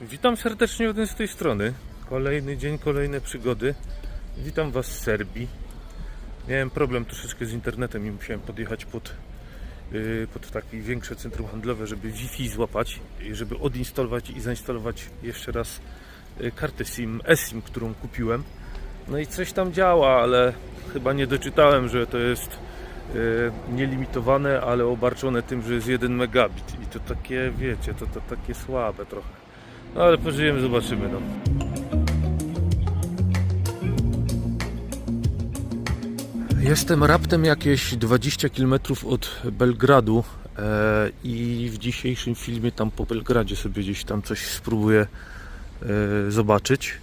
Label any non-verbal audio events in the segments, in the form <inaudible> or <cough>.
Witam serdecznie od z tej strony. Kolejny dzień, kolejne przygody. Witam Was z Serbii. Miałem problem troszeczkę z internetem i musiałem podjechać pod, yy, pod takie większe centrum handlowe, żeby Wi-Fi złapać i żeby odinstalować i zainstalować jeszcze raz yy, kartę SIM, eSIM, którą kupiłem. No i coś tam działa, ale chyba nie doczytałem, że to jest yy, nielimitowane, ale obarczone tym, że jest 1 megabit. I to takie, wiecie, to, to takie słabe trochę. No ale pożyjemy, zobaczymy. No. Jestem raptem jakieś 20 km od Belgradu e, i w dzisiejszym filmie tam po Belgradzie sobie gdzieś tam coś spróbuję e, zobaczyć.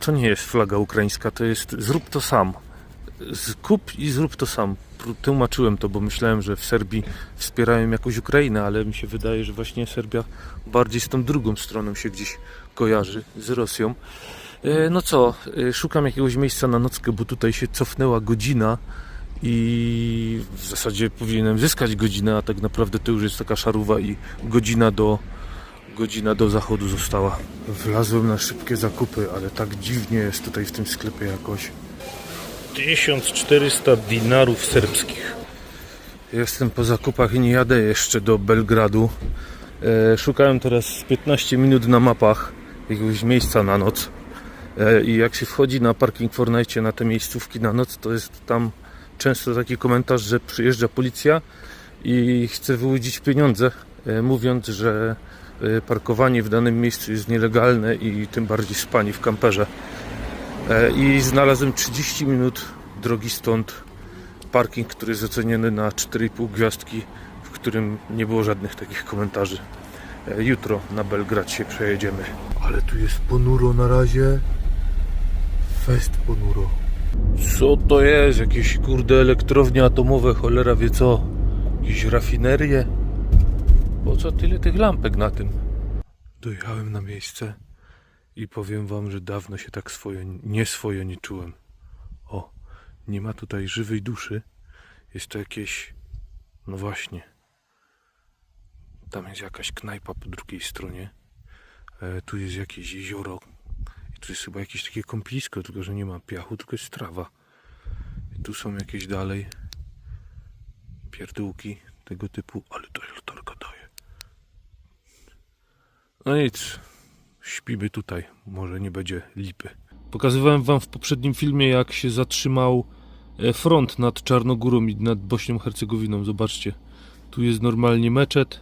To nie jest flaga ukraińska, to jest zrób to sam. Kup i zrób to sam. Tłumaczyłem to, bo myślałem, że w Serbii wspierają jakąś Ukrainę, ale mi się wydaje, że właśnie Serbia bardziej z tą drugą stroną się gdzieś kojarzy, z Rosją. E, No co, e, szukam jakiegoś miejsca na nockę, bo tutaj się cofnęła godzina i w zasadzie powinienem zyskać godzinę, a tak naprawdę to już jest taka szaruwa i godzina do, godzina do zachodu została. Wlazłem na szybkie zakupy, ale tak dziwnie jest tutaj w tym sklepie jakoś. 1400 dinarów serbskich. Jestem po zakupach i nie jadę jeszcze do Belgradu. E, szukałem teraz 15 minut na mapach jakiegoś miejsca na noc. E, I jak się wchodzi na parking Fortnite na te miejscówki na noc, to jest tam często taki komentarz, że przyjeżdża policja i chce wyłudzić pieniądze, e, mówiąc, że parkowanie w danym miejscu jest nielegalne i tym bardziej spanie w kamperze. E, I znalazłem 30 minut drogi stąd parking, który jest oceniony na 4,5 gwiazdki, w którym nie było żadnych takich komentarzy. E, Jutro na Belgrad się przejedziemy. Ale tu jest ponuro na razie. Fest ponuro. Co to jest? Jakieś kurde elektrownie atomowe, cholera wie co? Jakieś rafinerie? Po co tyle tych lampek na tym? Dojechałem na miejsce i powiem wam, że dawno się tak swoje, nie swoje nie czułem. O, nie ma tutaj żywej duszy. Jest to jakieś. No właśnie. Tam jest jakaś knajpa po drugiej stronie. E, tu jest jakieś jezioro. I tu jest chyba jakieś takie kąpisko, tylko że nie ma piachu, tylko jest trawa. I tu są jakieś dalej pierdółki tego typu, ale to latarka daje. No nic, śpimy tutaj, może nie będzie lipy. Pokazywałem wam w poprzednim filmie, jak się zatrzymał e, front nad Czarnogórą i nad Bośnią Hercegowiną. Zobaczcie, tu jest normalnie meczet,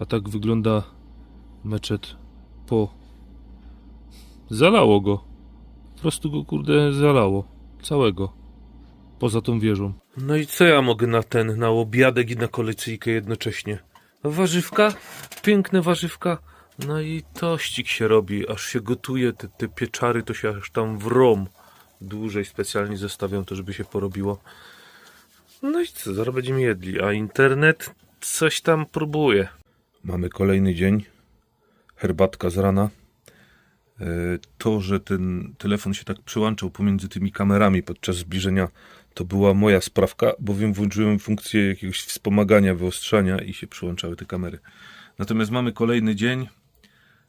a tak wygląda meczet po... Zalało go. Po prostu go kurde zalało. Całego. Poza tą wieżą. No i co ja mogę na ten, na obiadek i na kolacyjkę jednocześnie? Warzywka, piękne warzywka, no i tościk się robi, aż się gotuje, te, te pieczary to się aż tam wrom. Dłużej specjalnie zostawiam to, żeby się porobiło. No i co, zaraz będziemy jedli, a internet coś tam próbuje. Mamy kolejny dzień, herbatka z rana. E, To, że ten telefon się tak przyłączał pomiędzy tymi kamerami podczas zbliżenia, to była moja sprawka, bowiem włączyłem funkcję jakiegoś wspomagania, wyostrzania i się przyłączały te kamery. Natomiast mamy kolejny dzień.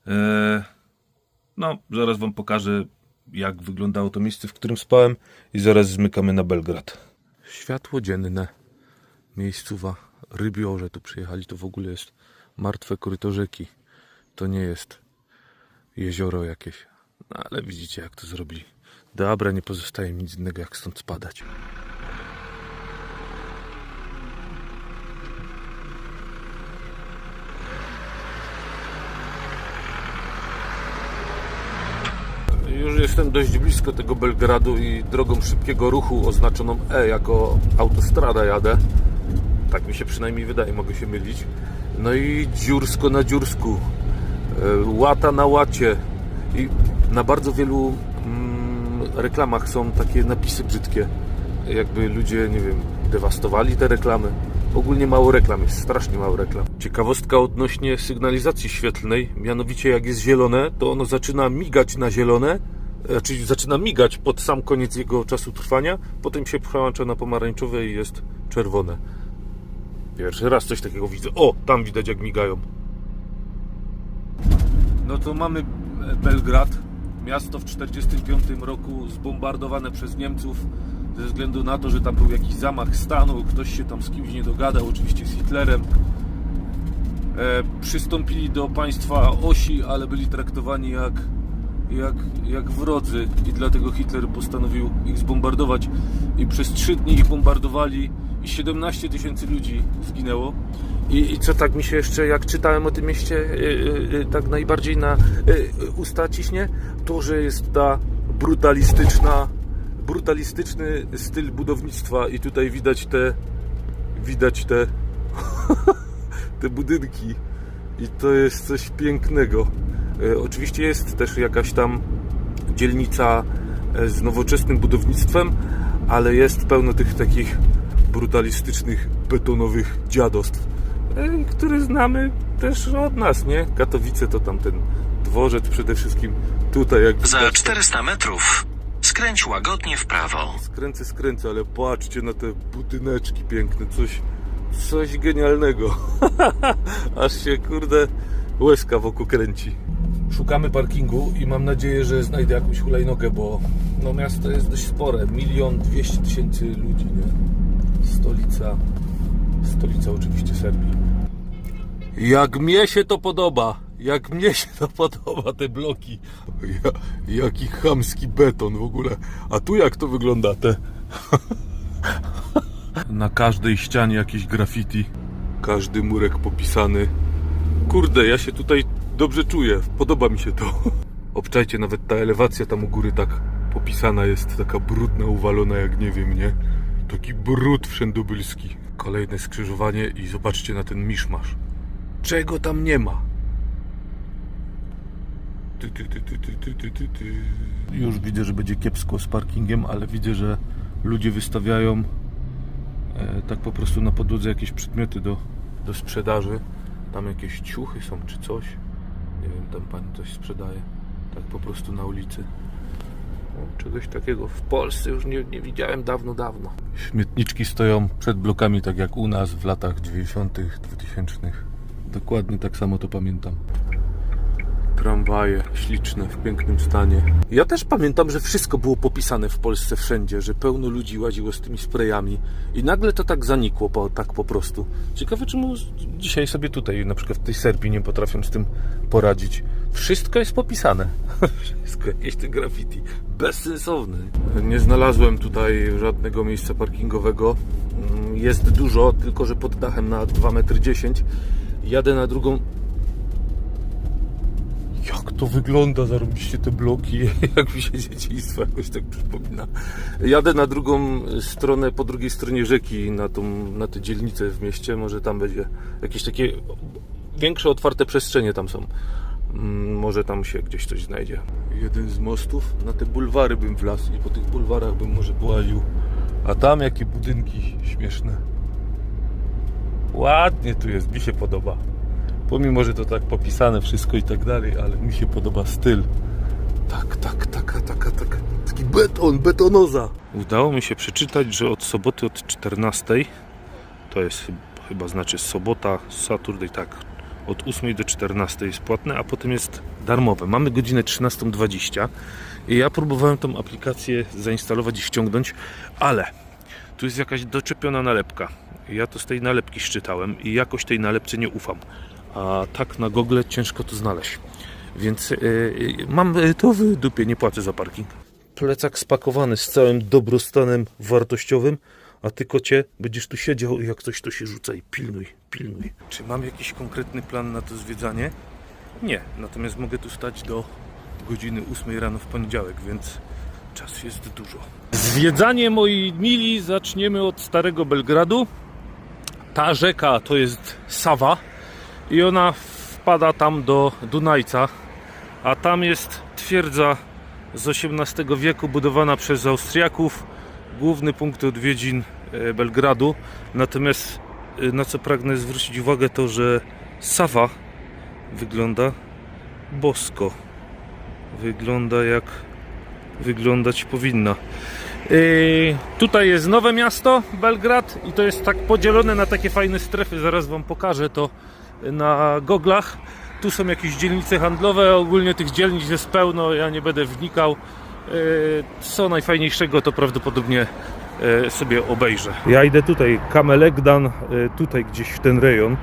E, No, zaraz Wam pokażę, jak wyglądało to miejsce, w którym spałem, i zaraz zmykamy na Belgrad. Światło dzienne, miejscowa, rybiorze tu przyjechali, to w ogóle jest martwe koryto rzeki. To nie jest jezioro jakieś. No ale widzicie, jak to zrobili. Dobra, nie pozostaje mi nic innego, jak stąd spadać. Już jestem dość blisko tego Belgradu i drogą szybkiego ruchu oznaczoną E jako autostrada jadę. Tak mi się przynajmniej wydaje, mogę się mylić. No i dziursko na dziursku, e, łata na łacie. I na bardzo wielu mm, reklamach są takie napisy brzydkie. Jakby ludzie, nie wiem, dewastowali te reklamy. Ogólnie mało reklam jest, strasznie mało reklam. Ciekawostka odnośnie sygnalizacji świetlnej, mianowicie jak jest zielone, to ono zaczyna migać na zielone, znaczy zaczyna migać pod sam koniec jego czasu trwania, potem się przełącza na pomarańczowe i jest czerwone. Pierwszy raz coś takiego widzę. O, tam widać jak migają. No to mamy Belgrad, miasto w 1945 roku zbombardowane przez Niemców ze względu na to, że tam był jakiś zamach stanu, ktoś się tam z kimś nie dogadał, oczywiście z Hitlerem. E, przystąpili do państwa osi, ale byli traktowani jak, jak, jak wrodzy i dlatego Hitler postanowił ich zbombardować i przez trzy dni ich bombardowali i 17 tysięcy ludzi zginęło. I, I co tak mi się jeszcze, jak czytałem o tym mieście, yy, yy, tak najbardziej na yy, usta ciśnie, to, że jest ta brutalistyczna, brutalistyczny styl budownictwa i tutaj widać te, widać te, <laughs> te budynki i to jest coś pięknego. E, Oczywiście jest też jakaś tam dzielnica e, z nowoczesnym budownictwem, ale jest pełno tych takich brutalistycznych, betonowych dziadostw, e, które znamy też od nas, nie? Katowice to tam ten dworzec przede wszystkim. Tutaj jak Za widać, 400 metrów skręć łagodnie w prawo. Skręcę, skręcę, ale patrzcie na te budyneczki piękne, coś, coś genialnego. <laughs> Aż się, kurde, łezka wokół kręci. Szukamy parkingu i mam nadzieję, że znajdę jakąś hulajnogę, bo no miasto jest dość spore. Milion dwieście tysięcy ludzi, nie? Stolica, stolica oczywiście Serbii. Jak mnie się to podoba, jak mnie się to podoba, te bloki. Ja, jaki chamski beton w ogóle. A tu jak to wygląda, te... <laughs> Na każdej ścianie jakieś graffiti. Każdy murek popisany. Kurde, ja się tutaj dobrze czuję. Podoba mi się to. <laughs> Obczajcie, nawet ta elewacja tam u góry tak popisana jest. Taka brudna, uwalona jak nie wiem, nie? Taki brud wszędobylski. Kolejne skrzyżowanie i zobaczcie na ten miszmasz. Czego tam nie ma? Ty, ty, ty, ty, ty, ty, ty. Już widzę, że będzie kiepsko z parkingiem, ale widzę, że ludzie wystawiają tak po prostu na podłodze jakieś przedmioty do, do sprzedaży. Tam jakieś ciuchy są czy coś. Nie wiem, tam pani coś sprzedaje. Tak po prostu na ulicy. O, czegoś takiego w Polsce już nie, nie widziałem dawno, dawno. Śmietniczki stoją przed blokami, tak jak u nas w latach 90., 2000. Dokładnie tak samo to pamiętam. Tramwaje śliczne, w pięknym stanie. Ja też pamiętam, że wszystko było popisane w Polsce wszędzie, że pełno ludzi łaziło z tymi sprayami i nagle to tak zanikło, po, tak po prostu. Ciekawe, czemu dzisiaj sobie tutaj, na przykład w tej Serbii, nie potrafią z tym poradzić. Wszystko jest popisane. <laughs> Wszystko, jakieś te graffiti. Bezsensowne. Nie znalazłem tutaj żadnego miejsca parkingowego. Mm, Jest dużo, tylko że pod dachem na 2,10 m. Jadę na drugą jak to wygląda, zarobiście te bloki, <laughs> jak mi się dzieciństwo jakoś tak przypomina. Jadę na drugą stronę, po drugiej stronie rzeki, na, tą, na tę dzielnicę w mieście, może tam będzie jakieś takie większe, otwarte przestrzenie tam są. Mm, Może tam się gdzieś coś znajdzie. Jeden z mostów, na te bulwary bym wlazł i po tych bulwarach bym może połaził. A tam jakie budynki śmieszne. Ładnie tu jest, mi się podoba. Pomimo, że to tak popisane wszystko i tak dalej, ale mi się podoba styl. Tak, tak, taka, taka, taka. Taki beton, betonoza. Udało mi się przeczytać, że od soboty od 14, to jest chyb- chyba znaczy sobota, Saturday, tak, od 8 do 14 jest płatne, a potem jest darmowe. Mamy godzinę 13.20 i ja próbowałem tą aplikację zainstalować i ściągnąć, ale tu jest jakaś doczepiona nalepka. Ja to z tej nalepki szczytałem i jakoś tej nalepce nie ufam. A tak na Google ciężko to znaleźć. Więc yy, mam y, to w dupie, nie płacę za parking. Plecak spakowany z całym dobrostanem wartościowym, a ty kocie będziesz tu siedział i jak coś to się rzuca i pilnuj, pilnuj. Czy mam jakiś konkretny plan na to zwiedzanie? Nie, natomiast mogę tu stać do godziny 8 rano w poniedziałek, więc czasu jest dużo. Zwiedzanie, moi mili, zaczniemy od Starego Belgradu. Ta rzeka to jest Sawa i ona wpada tam do Dunajca, a tam jest twierdza z XVIII wieku budowana przez Austriaków, główny punkt odwiedzin e, Belgradu. Natomiast e, na co pragnę zwrócić uwagę to, że Sawa wygląda bosko. Wygląda jak wyglądać powinna. Yy, tutaj jest nowe miasto, Belgrad, i to jest tak podzielone na takie fajne strefy. Zaraz Wam pokażę to na goglach. Tu są jakieś dzielnice handlowe, ogólnie tych dzielnic jest pełno, ja nie będę wnikał. E, Co najfajniejszego to prawdopodobnie e, sobie obejrzę. Ja idę tutaj, Kamelegdan, e, tutaj gdzieś w ten rejon,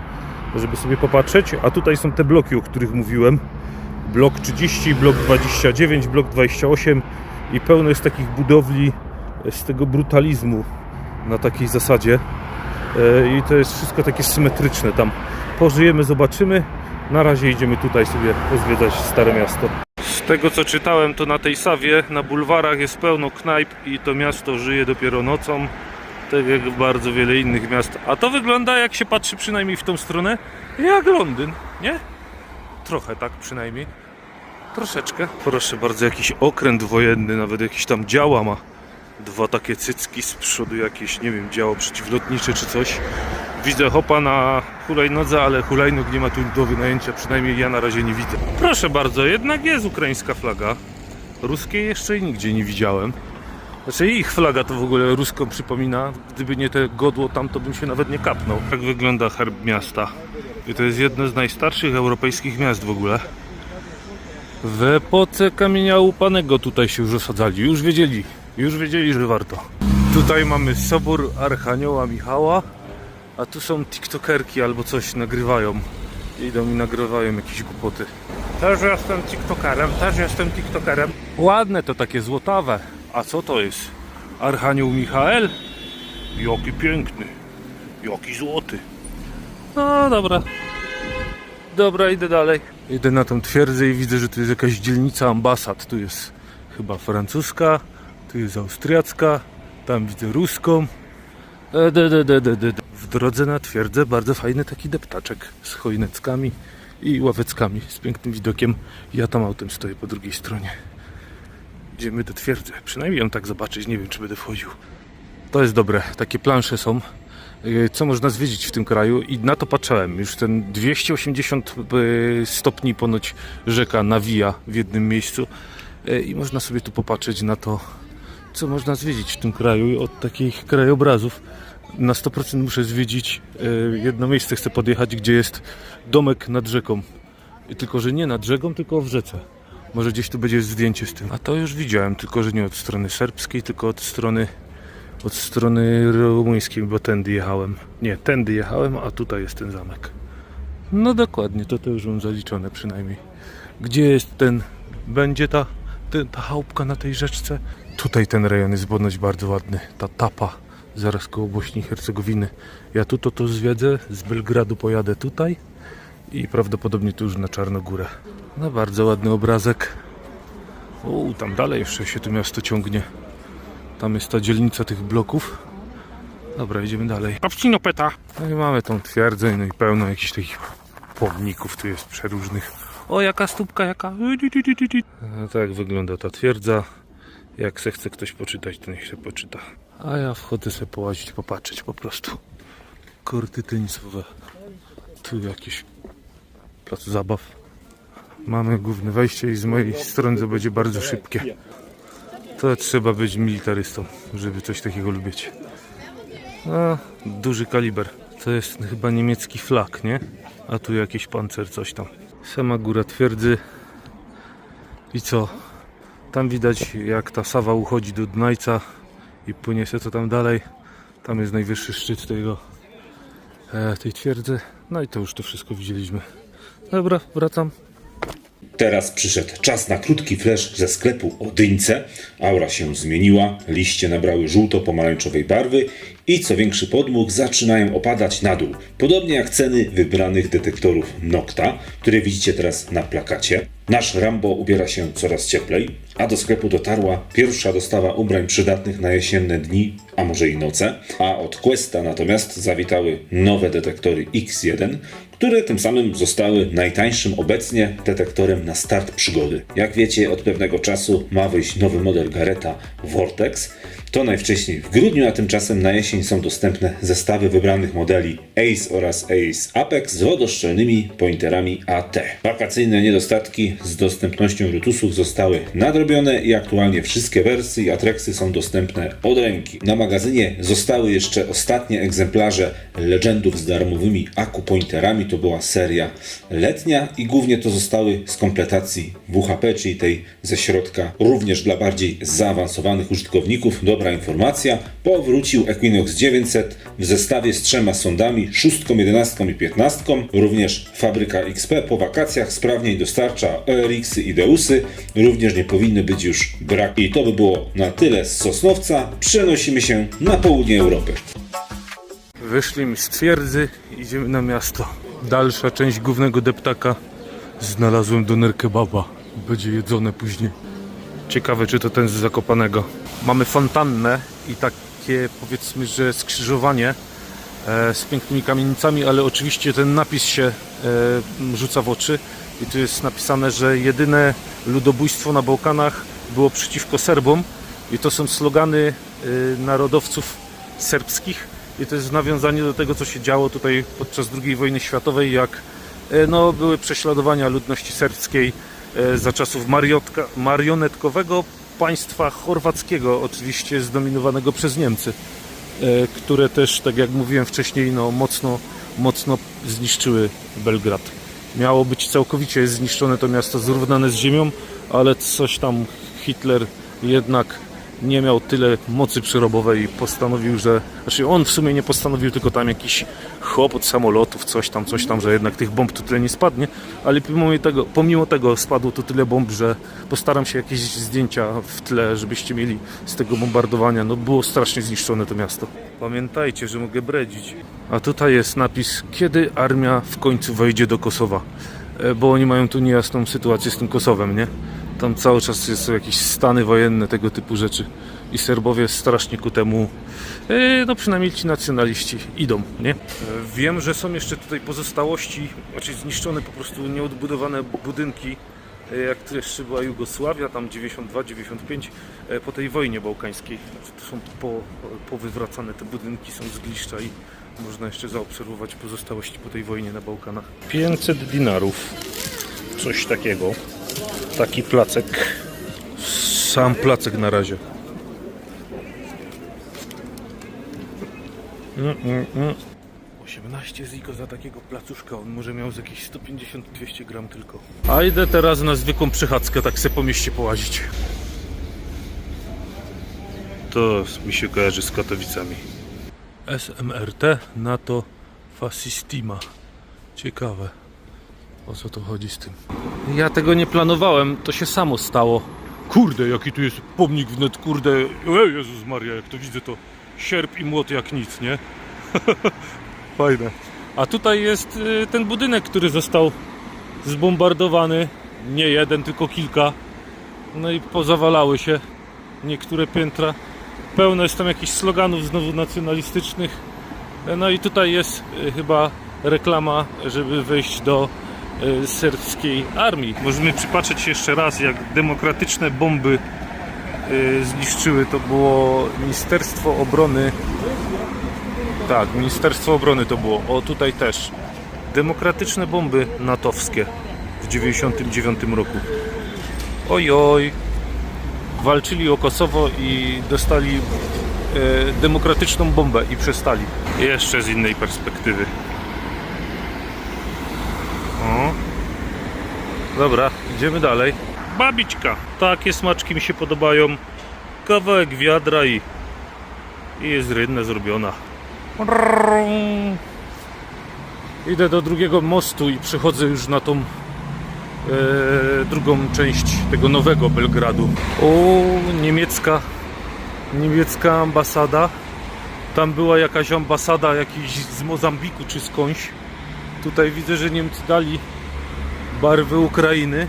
żeby sobie popatrzeć, a tutaj są te bloki, o których mówiłem. Blok 30, blok 29, blok 28 i pełno jest takich budowli z tego brutalizmu na takiej zasadzie. I to jest wszystko takie symetryczne tam. Pożyjemy, zobaczymy. Na razie idziemy tutaj sobie pozwiedzać Stare Miasto. Z tego co czytałem, to na tej Sawie, na bulwarach jest pełno knajp i to miasto żyje dopiero nocą. Tak jak bardzo wiele innych miast. A to wygląda, jak się patrzy przynajmniej w tą stronę, jak Londyn, nie? Trochę tak przynajmniej. Troszeczkę. Proszę bardzo, jakiś okręt wojenny, nawet jakiś tam działa ma. Dwa takie cycki z przodu, jakieś, nie wiem, działo przeciwlotnicze czy coś. Widzę hopa na hulajnodze, ale hulajnóg nie ma tu do wynajęcia, przynajmniej ja na razie nie widzę. Proszę bardzo, jednak jest ukraińska flaga. Ruskiej jeszcze nigdzie nie widziałem. Znaczy ich flaga to w ogóle ruską przypomina. Gdyby nie te godło tam, to bym się nawet nie kapnął. Tak wygląda herb miasta. I to jest jedno z najstarszych europejskich miast w ogóle. W epoce kamienia łupanego tutaj się już osadzali. Już wiedzieli. Już wiedzieli, że warto. Tutaj mamy sobór Archanioła Michała. A tu są tiktokerki albo coś nagrywają. Idą i nagrywają jakieś głupoty. Też jestem tiktokerem, też jestem tiktokerem. Ładne to takie złotawe. A co to jest? Archanioł Michael? Jaki piękny. Jaki złoty. No dobra. Dobra, idę dalej. Idę na tą twierdzę i widzę, że tu jest jakaś dzielnica ambasad. Tu jest chyba francuska, tu jest austriacka, tam widzę ruską. E, de, de, de, de, de. W drodze na twierdzę bardzo fajny taki deptaczek z chojneckami i ławeckami, z pięknym widokiem. Ja tam autem stoję po drugiej stronie. Idziemy do twierdzy. Przynajmniej ją tak zobaczyć. Nie wiem, czy będę wchodził. To jest dobre. Takie plansze są. Yy, Co można zwiedzić w tym kraju i na to patrzałem. Już ten 280 yy, stopni ponoć rzeka nawija w jednym miejscu Yy, i można sobie tu popatrzeć na to, co można zwiedzić w tym kraju od takich krajobrazów. Na 100% muszę zwiedzić yy, jedno miejsce, chcę podjechać, gdzie jest domek nad rzeką. I Tylko, że nie nad rzeką, tylko w rzece. Może gdzieś tu będzie zdjęcie z tym. A to już widziałem, tylko że nie od strony serbskiej, tylko od strony od strony rumuńskiej, bo tędy jechałem. Nie, tędy jechałem, a tutaj jest ten zamek. No dokładnie, to to już mam zaliczone przynajmniej. Gdzie jest ten, będzie ta, ten, ta chałupka na tej rzeczce? Tutaj ten rejon jest ponoć bardzo ładny. Ta tapa, zaraz koło Bośni i Hercegowiny. Ja tu to, to zwiedzę, z Belgradu pojadę tutaj i prawdopodobnie tu już na Czarnogórę. No bardzo ładny obrazek. U, tam dalej jeszcze się to miasto ciągnie. Tam jest ta dzielnica tych bloków. Dobra, idziemy dalej. Kapcinopeta. No i mamy tą twierdzę, no i pełno jakichś takich pomników tu jest przeróżnych. O, jaka stópka, jaka. No, tak wygląda ta twierdza. Jak se chce ktoś poczytać, to niech się poczyta. A ja wchodzę sobie połazić, popatrzeć po prostu. Korty tenisowe. Tu jakieś plac zabaw. Mamy główne wejście i z mojej strony to będzie bardzo szybkie. To trzeba być militarystą, żeby coś takiego lubić. No, duży kaliber. To jest chyba niemiecki flag, nie? A tu jakiś pancer, coś tam. Sama góra twierdzy. I co? Tam widać jak ta sawa uchodzi do Dunajca i płynie się co tam dalej. Tam jest najwyższy szczyt tego, e, tej twierdzy. No i to już to wszystko widzieliśmy. Dobra, wracam. Teraz przyszedł czas na krótki flash ze sklepu o Dyńce. Aura się zmieniła, liście nabrały żółto-pomarańczowej barwy i co większy podmuch zaczynają opadać na dół. Podobnie jak ceny wybranych detektorów Nocta, które widzicie teraz na plakacie. Nasz Rambo ubiera się coraz cieplej, a do sklepu dotarła pierwsza dostawa ubrań przydatnych na jesienne dni, a może i noce. A od Questa natomiast zawitały nowe detektory X1, które tym samym zostały najtańszym obecnie detektorem na start przygody. Jak wiecie, od pewnego czasu ma wyjść nowy model Gareta Vortex. To najwcześniej w grudniu, a tymczasem na jesień są dostępne zestawy wybranych modeli Ace oraz Ace Apex z wodoszczelnymi pointerami AT. Wakacyjne niedostatki z dostępnością Rutusów zostały nadrobione i aktualnie wszystkie wersje i atreksy są dostępne od ręki. Na magazynie zostały jeszcze ostatnie egzemplarze Legendów z darmowymi akupointerami. To była seria letnia i głównie to zostały z kompletacji WHP, czyli tej ze środka, również dla bardziej zaawansowanych użytkowników. Dobra informacja, powrócił Equinox 900 w zestawie z trzema sondami, szóstką, jedenastką i piętnastką. Również fabryka XP po wakacjach sprawniej dostarcza ORX-y i Deusy. Również nie powinno być już brak. I to by było na tyle z Sosnowca. Przenosimy się na południe Europy. Wyszli z twierdzy, idziemy na miasto. Dalsza część głównego deptaka. Znalazłem doner kebaba. Będzie jedzone później. Ciekawe, czy to ten z Zakopanego. Mamy fontannę i takie, powiedzmy, że skrzyżowanie e, z pięknymi kamienicami, ale oczywiście ten napis się e, rzuca w oczy. I tu jest napisane, że jedyne ludobójstwo na Bałkanach było przeciwko Serbom. I to są slogany e, narodowców serbskich. I to jest nawiązanie do tego, co się działo tutaj podczas II wojny światowej, jak no, były prześladowania ludności serbskiej za czasów mariotka, marionetkowego państwa chorwackiego, oczywiście zdominowanego przez Niemcy, e, które też, tak jak mówiłem wcześniej, no, mocno, mocno zniszczyły Belgrad. Miało być całkowicie zniszczone to miasto, zrównane z ziemią, ale coś tam Hitler jednak nie miał tyle mocy przerobowej i postanowił, że. Znaczy on w sumie nie postanowił, tylko tam jakiś chłop od samolotów, coś tam, coś tam, że jednak tych bomb tu tyle nie spadnie, ale pomimo tego, pomimo tego spadło tu tyle bomb, że postaram się jakieś zdjęcia w tle, żebyście mieli z tego bombardowania. No było strasznie zniszczone to miasto. Pamiętajcie, że mogę bredzić. A tutaj jest napis, kiedy armia w końcu wejdzie do Kosowa. E, Bo oni mają tu niejasną sytuację z tym Kosowem, nie? Tam cały czas są jakieś stany wojenne, tego typu rzeczy. I Serbowie strasznie ku temu, e, no przynajmniej ci nacjonaliści, idą, nie? Wiem, że są jeszcze tutaj pozostałości, znaczy zniszczone po prostu nieodbudowane budynki, e, jak to jeszcze była Jugosławia, tam 92-95, e, po tej wojnie bałkańskiej. Znaczy, to są po, powywracane te budynki, są z gliszcza i można jeszcze zaobserwować pozostałości po tej wojnie na Bałkanach. 500 dinarów, coś takiego. Taki placek. Sam placek na razie. Mm, mm, mm. 18 ziko za takiego placuszka. On może miał z jakieś 150-200 gram tylko. A idę teraz na zwykłą przychadzkę, tak se po mieście połazić. To mi się kojarzy z Katowicami. SMRT NATO Fascistima. Ciekawe. O co to chodzi z tym? Ja tego nie planowałem, to się samo stało. Kurde, jaki tu jest pomnik wnet, kurde. Ej, Jezus Maria, jak to widzę, to sierp i młot jak nic, nie? <laughs> Fajne. A tutaj jest y, ten budynek, który został zbombardowany. Nie jeden, tylko kilka. No i pozawalały się niektóre piętra. Pełno jest tam jakichś sloganów znowu nacjonalistycznych. No i tutaj jest y, chyba reklama, żeby wejść do serbskiej armii. Możemy przypatrzeć się jeszcze raz, jak demokratyczne bomby y, zniszczyły. To było Ministerstwo Obrony. Tak, Ministerstwo Obrony to było. O, tutaj też. Demokratyczne bomby natowskie w 99 roku. Oj, oj. Walczyli o Kosowo i dostali e, demokratyczną bombę i przestali. Jeszcze z innej perspektywy. O. Dobra, idziemy dalej. Babiczka. Takie smaczki mi się podobają. Kawałek wiadra i, i jest rynna zrobiona. Idę do drugiego mostu i przychodzę już na tą e, drugą część tego nowego Belgradu. O, niemiecka, niemiecka ambasada. Tam była jakaś ambasada jakiś z Mozambiku czy skądś. Tutaj widzę, że Niemcy dali barwy Ukrainy.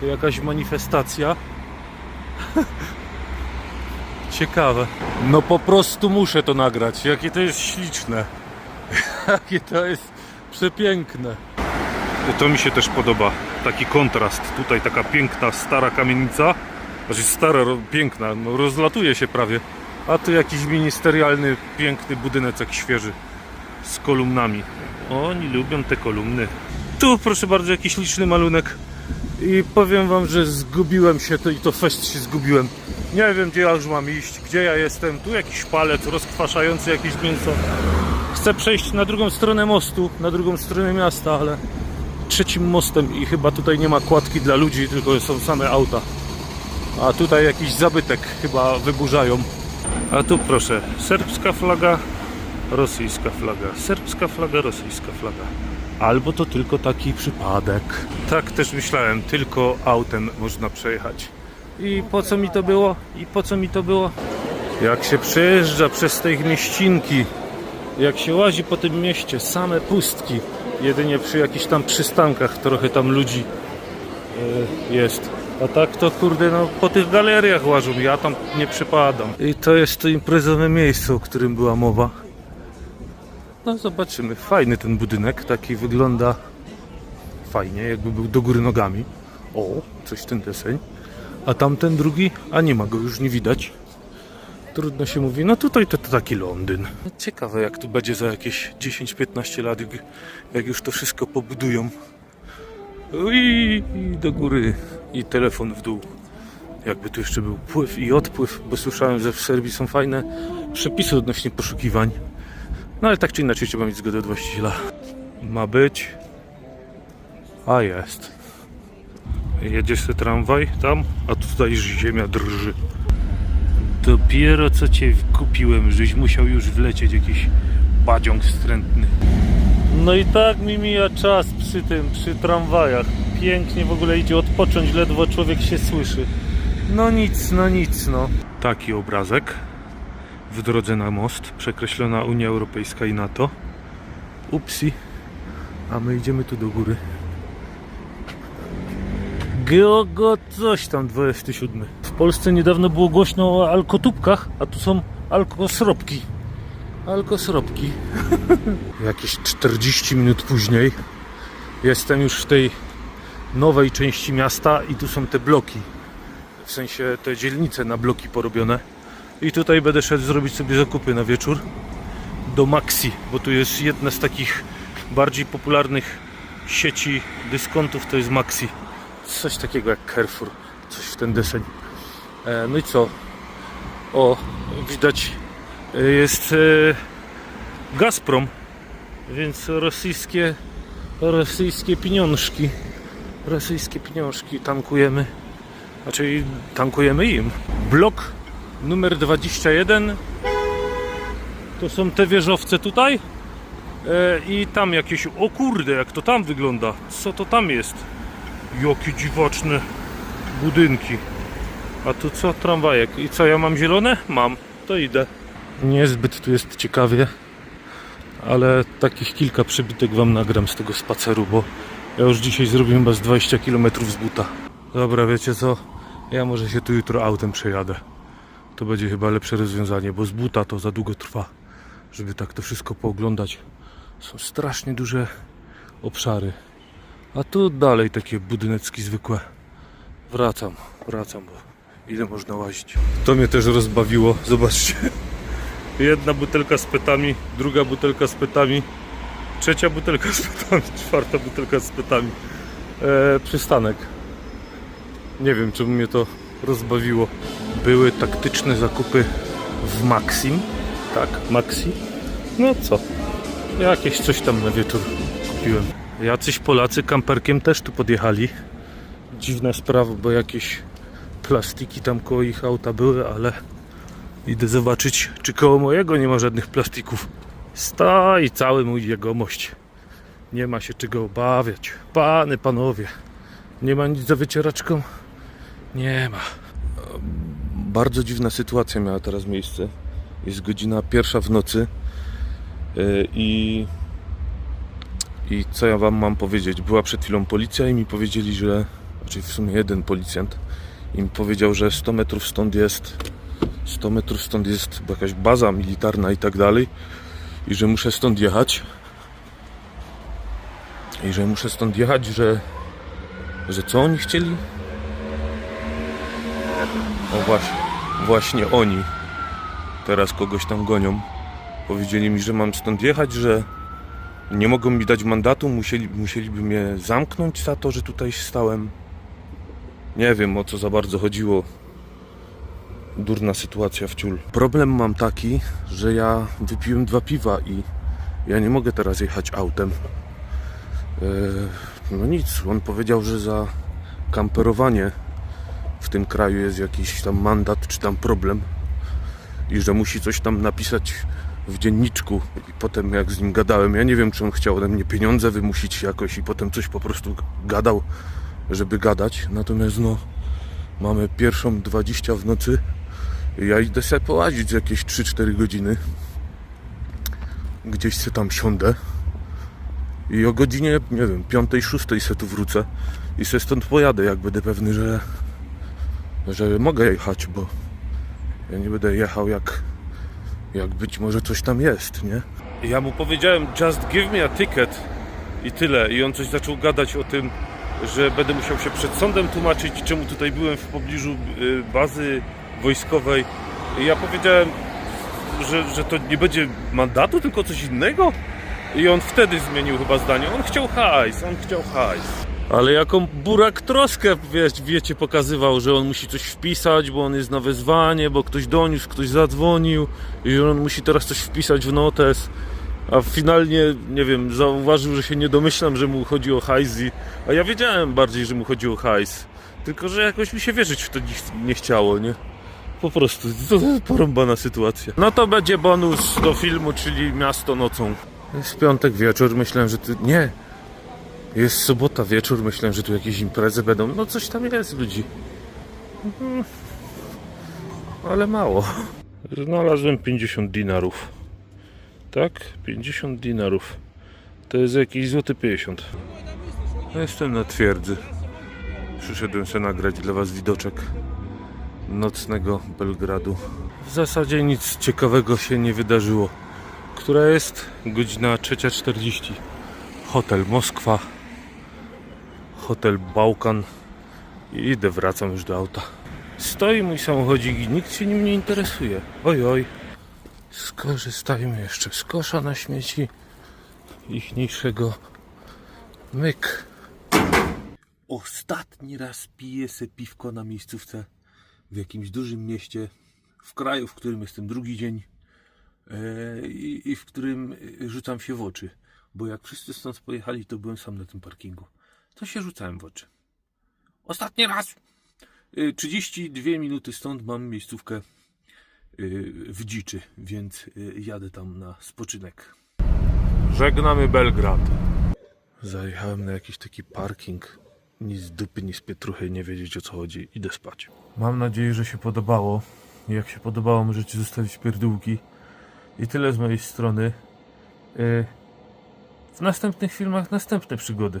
To jakaś manifestacja. <laughs> Ciekawe. No po prostu muszę to nagrać. Jakie to jest śliczne. <laughs> Jakie to jest przepiękne. To mi się też podoba. Taki kontrast. Tutaj taka piękna, stara kamienica. Znaczy stara, piękna. No rozlatuje się prawie. A tu jakiś ministerialny, piękny budyneczek świeży z kolumnami. Oni lubią te kolumny. Tu proszę bardzo jakiś liczny malunek. I powiem wam, że zgubiłem się to i to fest się zgubiłem. Nie wiem gdzie ja już mam iść, gdzie ja jestem. Tu jakiś palec rozkwaszający jakieś mięso. Chcę przejść na drugą stronę mostu, na drugą stronę miasta, ale trzecim mostem i chyba tutaj nie ma kładki dla ludzi, tylko są same auta. A tutaj jakiś zabytek chyba wyburzają. A tu proszę, serbska flaga, rosyjska flaga. Serbska flaga, rosyjska flaga. Albo to tylko taki przypadek. Tak też myślałem, tylko autem można przejechać. I po co mi to było? I po co mi to było? Jak się przejeżdża przez te mieścinki, jak się łazi po tym mieście, same pustki. Jedynie przy jakichś tam przystankach trochę tam ludzi e, jest. A tak to kurde, no po tych galeriach łażą, ja tam nie przypadam. I to jest to imprezowe miejsce, o którym była mowa. No zobaczymy, fajny ten budynek, taki wygląda fajnie, jakby był do góry nogami. O, coś ten deseń. A tamten drugi, a nie ma go, już nie widać. Trudno się mówi, no tutaj to, to taki Londyn. Ciekawe jak tu będzie za jakieś 10-15 lat, jak- już to wszystko pobudują. I, I do góry i telefon w dół. Jakby tu jeszcze był pływ i odpływ, bo słyszałem, że w Serbii są fajne przepisy odnośnie poszukiwań. No ale tak czy inaczej trzeba mieć zgodę od właściciela. Ma być. A jest. Jedzie sobie tramwaj tam, a tutaj ziemia drży. Dopiero co cię kupiłem, żeś musiał już wlecieć jakiś badziąg wstrętny. No i tak mi mija czas przy tym, przy tramwajach. Pięknie w ogóle idzie odpocząć, ledwo człowiek się słyszy. No nic, no nic, no. Taki obrazek w drodze na most, przekreślona Unia Europejska i NATO. Upsi. A my idziemy tu do góry. Geogo coś tam 27. W Polsce niedawno było głośno o alkotubkach, a tu są alkosropki. Alkosropki. <laughs> Jakieś 40 minut później jestem już w tej nowej części miasta i tu są te bloki. W sensie te dzielnice na bloki porobione. I tutaj będę szedł zrobić sobie zakupy na wieczór do Maxi, bo tu jest jedna z takich bardziej popularnych sieci dyskontów, to jest Maxi. Coś takiego jak Carrefour, coś w ten deseń. E, no i co? O, widać e, jest e, Gazprom, więc rosyjskie, rosyjskie pieniążki, rosyjskie pieniążki tankujemy, znaczy tankujemy im. Blok numer 21 to są te wieżowce tutaj e, i tam jakieś, o kurde jak to tam wygląda, co to tam jest? Jakie dziwaczne budynki. A tu co? Tramwajek. I co, ja mam zielone? Mam. To idę. Niezbyt tu jest ciekawie, ale takich kilka przebitek wam nagram z tego spaceru, bo ja już dzisiaj zrobiłem chyba z 20 km z buta. Dobra, wiecie co? Ja może się tu jutro autem przejadę. To będzie chyba lepsze rozwiązanie, bo z buta to za długo trwa, żeby tak to wszystko pooglądać. Są strasznie duże obszary. A tu dalej takie budyneczki zwykłe. Wracam, wracam, bo ile można łazić. To mnie też rozbawiło, zobaczcie. Jedna butelka z petami, druga butelka z petami, trzecia butelka z petami, <laughs> czwarta butelka z petami. E, przystanek. Nie wiem, czemu mnie to rozbawiło. Były taktyczne zakupy w Maxim. Tak, Maxi. No co? Jakieś coś tam na wieczór kupiłem. Jacyś Polacy kamperkiem też tu podjechali. Dziwna sprawa, bo jakieś plastiki tam koło ich auta były, ale idę zobaczyć, czy koło mojego nie ma żadnych plastików. Stoi cały mój jegomość. Nie ma się czego obawiać. Pany, panowie. Nie ma nic za wycieraczką? Nie ma. Bardzo dziwna sytuacja miała teraz miejsce. Jest godzina pierwsza w nocy yy, i i co ja wam mam powiedzieć? Była przed chwilą policja i mi powiedzieli, że znaczy w sumie jeden policjant i mi powiedział, że 100 metrów stąd jest 100 metrów stąd jest jakaś baza militarna i tak dalej i że muszę stąd jechać i że muszę stąd jechać, że że co oni chcieli? O właśnie, właśnie oni Teraz kogoś tam gonią. Powiedzieli mi, że mam stąd jechać, że nie mogą mi dać mandatu, musieli, musieliby mnie zamknąć za to, że tutaj stałem. Nie wiem o co za bardzo chodziło. Durna sytuacja w ciul. Problem mam taki, że ja wypiłem dwa piwa i ja nie mogę teraz jechać autem. Eee, no nic, on powiedział, że za kamperowanie w tym kraju jest jakiś tam mandat czy tam problem i że musi coś tam napisać w dzienniczku i potem jak z nim gadałem, ja nie wiem czy on chciał ode mnie pieniądze wymusić jakoś i potem coś po prostu gadał, żeby gadać, natomiast no mamy pierwszą 20 w nocy. I ja idę sobie połazić jakieś 3-4 godziny. Gdzieś se tam siądę. I o godzinie, nie wiem, 5-6 se tu wrócę i se stąd pojadę, jak będę pewny, że że mogę jechać, bo ja nie będę jechał jak jak być może coś tam jest, nie? Ja mu powiedziałem just give me a ticket i tyle i on coś zaczął gadać o tym, że będę musiał się przed sądem tłumaczyć, czemu tutaj byłem w pobliżu y, bazy wojskowej. I ja powiedziałem, że, że to nie będzie mandatu, tylko coś innego. I on wtedy zmienił chyba zdanie. On chciał hajs, on chciał hajs. Ale jaką burak troskę, wiecie, pokazywał, że on musi coś wpisać, bo on jest na wezwanie, bo ktoś doniósł, ktoś zadzwonił i że on musi teraz coś wpisać w notes. A finalnie, nie wiem, zauważył, że się nie domyślam, że mu chodzi o hajs i... A ja wiedziałem bardziej, że mu chodzi o hajs. Tylko, że jakoś mi się wierzyć w to nie, chciało, nie? Po prostu, to porąbana sytuacja. No to będzie bonus do filmu, czyli Miasto nocą. Jest piątek wieczór, myślałem, że tu... Nie! Jest sobota wieczór, myślałem, że tu jakieś imprezy będą. No coś tam jest ludzi. Mhm. Ale mało. Znalazłem 50 dinarów. Tak? 50 dinarów. To jest jakiś złoty 50. Jestem na twierdzy. Przyszedłem sobie nagrać dla was widoczek nocnego Belgradu. W zasadzie nic ciekawego się nie wydarzyło. Która jest godzina 3.40. Hotel Moskwa. Hotel Bałkan. I idę, wracam już do auta. Stoi mój samochodzik i nikt się nim nie interesuje. Oj, oj. Skorzystajmy jeszcze z kosza na śmieci. Ichniejszego. Myk. Ostatni raz piję se piwko na miejscówce w jakimś dużym mieście, w kraju, w którym jestem drugi dzień e, i, w którym rzucam się w oczy. Bo jak wszyscy stąd pojechali, to byłem sam na tym parkingu. To się rzucałem w oczy. Ostatni raz! E, 32 minuty stąd mam miejscówkę e, w dziczy, więc e, jadę tam na spoczynek. Żegnamy Belgrad. Zajechałem na jakiś taki parking. Ni z dupy, ni z pietruchy, nie wiedzieć o co chodzi. Idę spać. Mam nadzieję, że się podobało. Jak się podobało, możecie zostawić pierdółki. I tyle z mojej strony. W następnych filmach następne przygody.